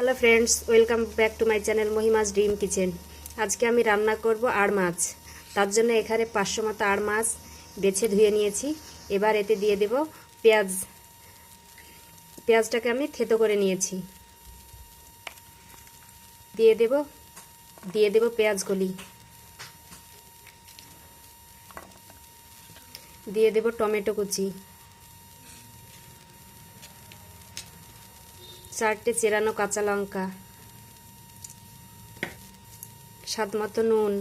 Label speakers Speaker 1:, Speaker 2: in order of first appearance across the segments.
Speaker 1: Hello friends welcome back to my channel Mahima's dream kitchen আজকে আমি রান্না করব আড় মাছ। তার জন্য এখানে পাঁচশো মতো আড় মাছ বেছে ধুয়ে নিয়েছি। এবার এতে দিয়ে দেব পেঁয়াজ। পেঁয়াজটাকে আমি থেতো করে নিয়েছি। দিয়ে দেব দিয়ে দেব পেঁয়াজ গলি দিয়ে দেব টমেটো কুচি। চারটে চেরানো কাঁচা লঙ্কা, স্বাদ মতো নুন,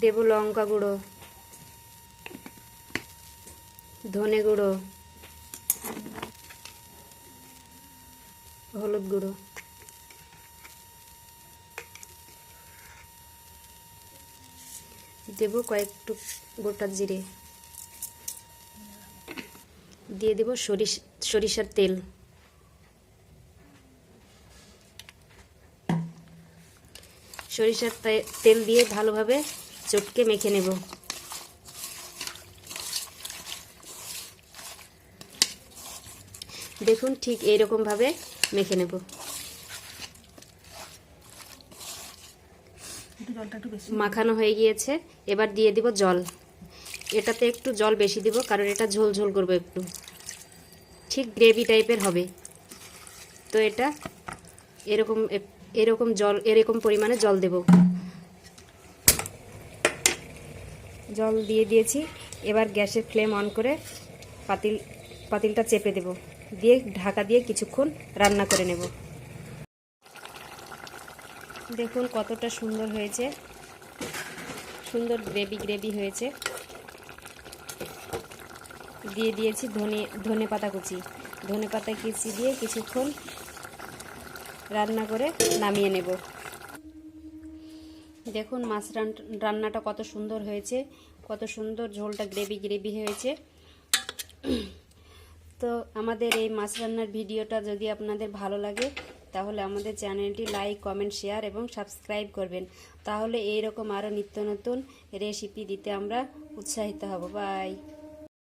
Speaker 1: দেব লঙ্কা গুঁড়ো, ধনে গুঁড়ো, হলুদ গুঁড়ো। দেব কয়েকটু গোটা জিরে। দিয়ে দেব সরিষ সরিষার তেল। সরিষার তেল দিয়ে ভালোভাবে চটকে মেখে নেব। দেখুন ঠিক এইরকমভাবে মেখে নেব। মাখানো হয়ে গিয়েছে। এবার দিয়ে দিব জল। এটাতে একটু জল বেশি দিব, কারণ এটা ঝোল ঝোল করব একটু। ঠিক গ্রেভি টাইপের হবে। তো এটা এরকম এরকম জল, এরকম পরিমাণে জল দেব। জল দিয়ে দিয়েছি। এবার গ্যাসের ফ্লেম অন করে পাতিল, পাতিলটা চেপে দেব। দিয়ে ঢাকা দিয়ে কিছুক্ষণ রান্না করে নেব। দেখুন কতটা সুন্দর হয়েছে। সুন্দর গ্রেভি গ্রেভি হয়েছে। দিয়ে দিয়েছি ধনে ধনে পাতা কুচি। ধনে পাতা কুচি দিয়ে কিছুক্ষণ রান্না করে নামিয়ে নেব। দেখুন মাছ রান- রান্নাটা কত সুন্দর হয়েছে, কত সুন্দর ঝোলটা গ্রেভি গ্রেভি হয়েছে। তো আমাদের এই মাছ রান্নার ভিডিওটা যদি আপনাদের ভালো লাগে, তাহলে আমাদের চ্যানেলটি লাইক, কমেন্ট, শেয়ার এবং সাবস্ক্রাইব করবেন। তাহলে এইরকম আরও নিত্য নতুন রেসিপি দিতে আমরা উৎসাহিত হব। বাই।